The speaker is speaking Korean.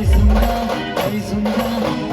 이 순간 이 순간.